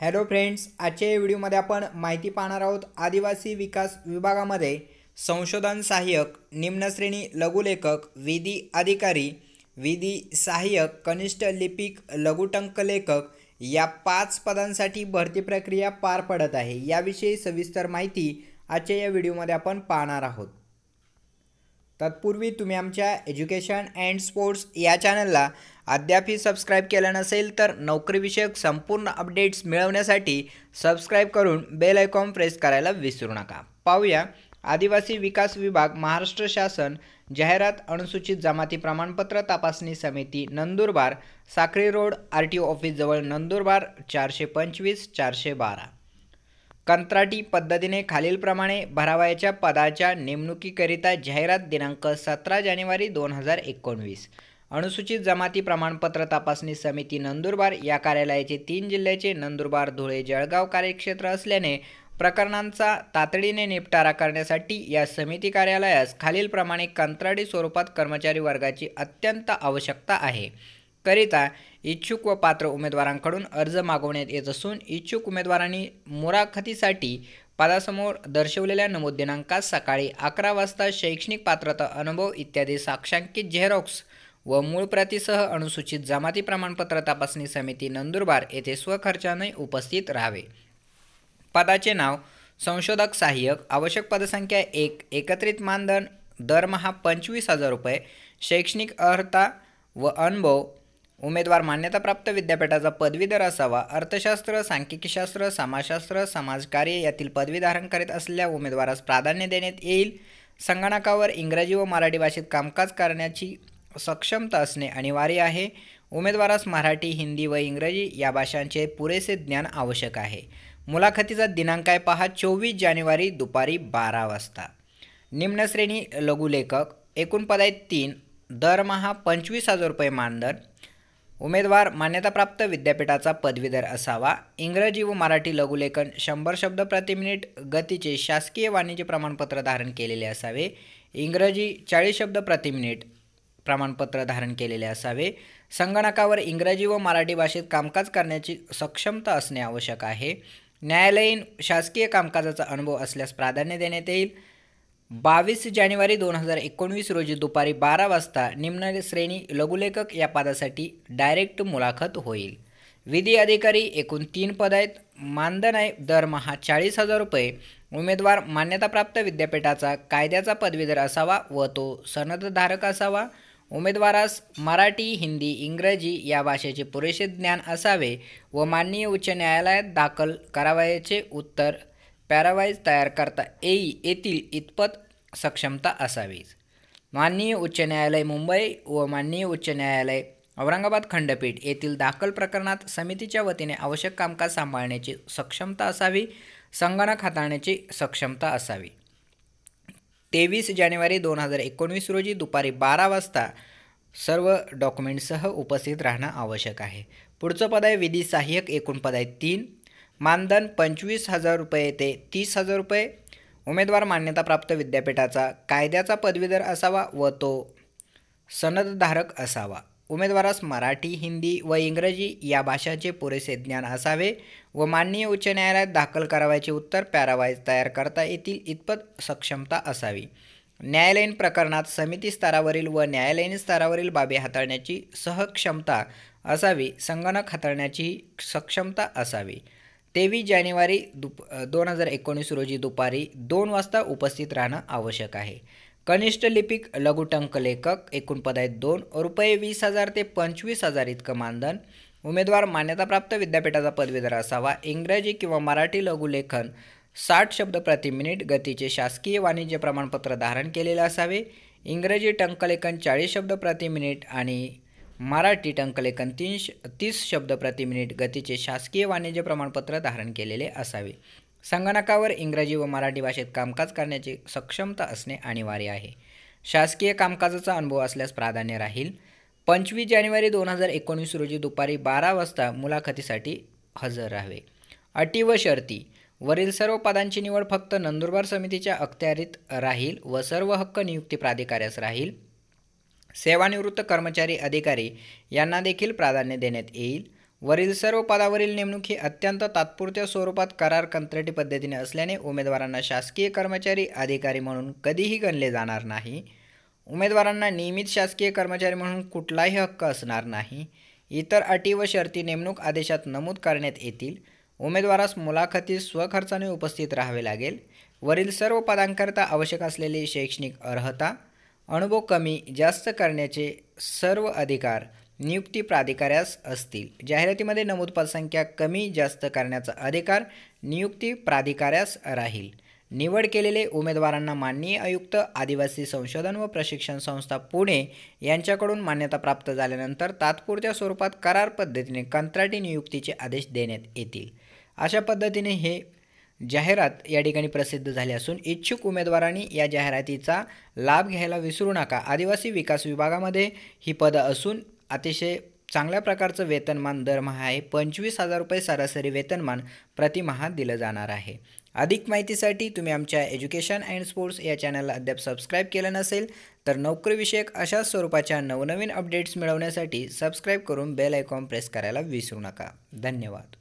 Hello friends आजच्या या व्हिडिओमध्ये आपण माहिती पाहणार आहोत आदिवासी विकास विभागामध्ये संशोधन सहाय्यक निम्नश्रेणी लघुलेखक विधी अधिकारी विधी सहाय्यक कनिष्ठ लिपिक लघुटंक लेखक या पाच पदांसाठी भरती प्रक्रिया पार पडत आहे. याविषयी सविस्तर माहिती आजच्या या व्हिडिओमध्ये आपण पाहणार आहोत. तत्पूर्वी तुम्ही आमच्या एज्युकेशन अँड स्पोर्ट्स या चॅनलला अद्यापही सबस्क्राईब केलं नसेल तर नोकरीविषयक संपूर्ण अपडेट्स मिळवण्यासाठी सबस्क्राईब करून बेल आयकॉन प्रेस करायला विसरू नका. पाहूया. आदिवासी विकास विभाग महाराष्ट्र शासन जाहिरात अनुसूचित जमाती प्रमाणपत्र तपासणी समिती Nandurbar Sakhali road R T O ऑफिसजवळ Nandurbar चारशे पंचवीस चारशे बारा. कंत्राटी पद्धतीने खालीलप्रमाणे भरावयाच्या पदाच्या नेमणुकीकरिता जाहिरात दिनांक सतरा जानेवारी दोन हजार एकोणवीस. अनुसूचित जमाती प्रमाणपत्र तपासणी समिती नंदुरबार या कार्यालयाचे तीन जिल्ह्याचे नंदुरबार धुळे जळगाव कार्यक्षेत्र असल्याने प्रकरणांचा तातडीने निपटारा करण्यासाठी या समिती कार्यालयास खालीलप्रमाणे कंत्राटी स्वरूपात कर्मचारी वर्गाची अत्यंत आवश्यकता आहे. करिता इच्छुक व पात्र उमेदवारांकडून अर्ज मागवण्यात येत असून इच्छुक उमेदवारांनी मुलाखतीसाठी पदासमोर दर्शवलेल्या नमूद दिनांकात सकाळी अकरा वाजता शैक्षणिक पात्रता अनुभव इत्यादी साक्षांकित झेरॉक्स व मूळ प्रतीसह अनुसूचित जमाती प्रमाणपत्र तपासणी समिती नंदुरबार येथे स्वखर्चाने उपस्थित राहावे. पदाचे नाव संशोधक सहाय्यक आवश्यक पदसंख्या एक एकत्रित मानधन दरमहा पंचवीस हजार रुपये शैक्षणिक अर्हता व अनुभव उमेदवार मान्यताप्राप्त विद्यापीठाचा पदवीधर असावा अर्थशास्त्र सांख्यिकीशास्त्र समाजशास्त्र समाजकार्य यातील पदवीधारण करीत असलेल्या उमेदवारास प्राधान्य देण्यात येईल. संगणकावर इंग्रजी व मराठी भाषेत कामकाज करण्याची सक्षमता असणे अनिवार्य आहे. उमेदवारास मराठी हिंदी व इंग्रजी या भाषांचे पुरेसे ज्ञान आवश्यक आहे. मुलाखतीचा दिनांक आहे पहा चोवीस जानेवारी दुपारी बारा वाजता. निम्नश्रेणी लघुलेखक एकूण पद आहेत तीन दरमहा पंचवीस हजार रुपये मानधन उमेदवार मान्यताप्राप्त विद्यापीठाचा पदवीधर असावा. इंग्रजी व मराठी लघुलेखन शंभर शब्द प्रति मिनिट गतीचे शासकीय वाणिज्य प्रमाणपत्र धारण केलेले असावे. इंग्रजी चाळीस शब्द प्रति मिनिट प्रमाणपत्र धारण केलेले असावे. संगणकावर इंग्रजी व मराठी भाषेत कामकाज करण्याची सक्षमता असणे आवश्यक आहे. न्यायालयीन शासकीय कामकाजाचा अनुभव असल्यास प्राधान्य देण्यात येईल. बावीस जानेवारी दोन हजार एकोणवीस रोजी दुपारी बारा वाजता निम्न श्रेणी लघुलेखक या पदासाठी डायरेक्ट मुलाखत होईल. विधी अधिकारी एकूण तीन पद आहेत. मानधन आहे. दरमहा चाळीस हजार रुपये. उमेदवार मान्यताप्राप्त विद्यापीठाचा कायद्याचा पदवीधर असावा व तो सनदधारक असावा. उमेदवारास मराठी हिंदी इंग्रजी या भाषेचे पुरेसे ज्ञान असावे व माननीय उच्च न्यायालयात दाखल करावयाचे उत्तर पॅरावाईज तयार करता येई येतील इतपत सक्षमता असावी माननीय उच्च न्यायालय मुंबई व माननीय उच्च न्यायालय औरंगाबाद खंडपीठ येथील दाखल प्रकरणात समितीच्या वतीने आवश्यक कामकाज सांभाळण्याची सक्षमता असावी संगणक हाताळण्याची सक्षमता असावी. तेवीस जानेवारी दोन हजार एकोणवीस रोजी दुपारी बारा वाजता सर्व डॉक्युमेंटसह उपस्थित राहणं आवश्यक आहे. पुढचं पद आहे विधी सहाय्यक एकूण पद आहे तीन मानधन पंचवीस हजार रुपये ते तीस हजार रुपये. उमेदवार मान्यताप्राप्त विद्यापीठाचा कायद्याचा पदवीधर असावा व तो सनदधारक असावा. उमेदवारास मराठी हिंदी व इंग्रजी या भाषांचे पुरेसे ज्ञान असावे व माननीय उच्च न्यायालयात दाखल करावयाचे उत्तर पॅरावाईज तयार करता येतील इतपत सक्षमता असावी. न्यायालयीन प्रकरणात समिती स्तरावरील व न्यायालयीन स्तरावरील बाबी हाताळण्याची सहक्षमता असावी संगणक हाताळण्याची सक्षमता असावी. तेवीस जानेवारी दुप दोन हजार एकोणीस रोजी दुपारी दोन वाजता उपस्थित राहणं आवश्यक आहे. कनिष्ठ लिपिक लघुटंक लेखक एकूण पद आहेत दोन रुपये वीस हजार ते पंचवीस हजार इतकं मानधन. उमेदवार मान्यताप्राप्त विद्यापीठाचा पदवीधर असावा. इंग्रजी किंवा मराठी लघुलेखन साठ शब्द प्रति मिनिट गतीचे शासकीय वाणिज्य प्रमाणपत्र धारण केलेले असावे. इंग्रजी टंकलेखन चाळीस शब्द प्रति मिनिट आणि मराठी टंकलेखन तीन तीस शब्द प्रति मिनिट गतीचे शासकीय वाणिज्य प्रमाणपत्र धारण केलेले असावे. संगणकावर इंग्रजी व मराठी भाषेत कामकाज करण्याची सक्षमता असणे अनिवार्य आहे. शासकीय कामकाजाचा अनुभव असल्यास प्राधान्य राहील. पंचवीस जानेवारी दोन हजार एकोणीस रोजी दुपारी बारा वाजता मुलाखतीसाठी हजर राहावे. अटी व शर्ती. वरील सर्व पदांची निवड फक्त नंदुरबार समितीच्या अखत्यारीत राहील व सर्व हक्क नियुक्ती प्राधिकाऱ्यास राहील. सेवानिवृत्त कर्मचारी अधिकारी यांना देखील प्राधान्य देण्यात येईल. वरील सर्व पदावरील नेमणूक ही अत्यंत तात्पुरत्या स्वरूपात करार कंत्राटी पद्धतीने असल्याने उमेदवारांना शासकीय कर्मचारी अधिकारी म्हणून कधीही गणले जाणार नाही. उमेदवारांना नियमित शासकीय कर्मचारी म्हणून कुठलाही हक्क असणार नाही. इतर अटी व शर्ती नेमणूक आदेशात नमूद करण्यात येतील. उमेदवारास मुलाखतीस स्वखर्चाने उपस्थित राहावे लागेल. वरील सर्व पदांकरता आवश्यक असलेली शैक्षणिक अर्हता अनुभव कमी जास्त करण्याचे सर्व अधिकार नियुक्ती प्राधिकाऱ्यास असतील. जाहिरातीमध्ये नमूद पदसंख्या कमी जास्त करण्याचा अधिकार नियुक्ती प्राधिकाऱ्यास राहील. निवड केलेले उमेदवारांना माननीय आयुक्त आदिवासी संशोधन व प्रशिक्षण संस्था पुणे यांच्याकडून मान्यता प्राप्त झाल्यानंतर तात्पुरत्या स्वरूपात करार पद्धतीने कंत्राटी नियुक्तीचे आदेश देण्यात येतील. अशा पद्धतीने हे जाहिरात या ठिकाणी प्रसिद्ध झाली असून इच्छुक उमेदवारांनी या जाहिरातीचा लाभ घ्यायला विसरू नका. आदिवासी विकास विभागामध्ये ही पदं असून अतिशय चांगल्या प्रकारचं वेतनमान दरमहा आहे. पंचवीस हजार रुपये सरासरी वेतनमान प्रतिमहा दिलं जाणार आहे. अधिक माहितीसाठी तुम्ही आमच्या एज्युकेशन अँड स्पोर्ट्स या चॅनलला अद्याप सबस्क्राईब केलं नसेल तर नोकरीविषयक अशा स्वरूपाच्या नवनवीन अपडेट्स मिळवण्यासाठी सबस्क्राईब करून बेल आयकॉन प्रेस करायला विसरू नका. धन्यवाद.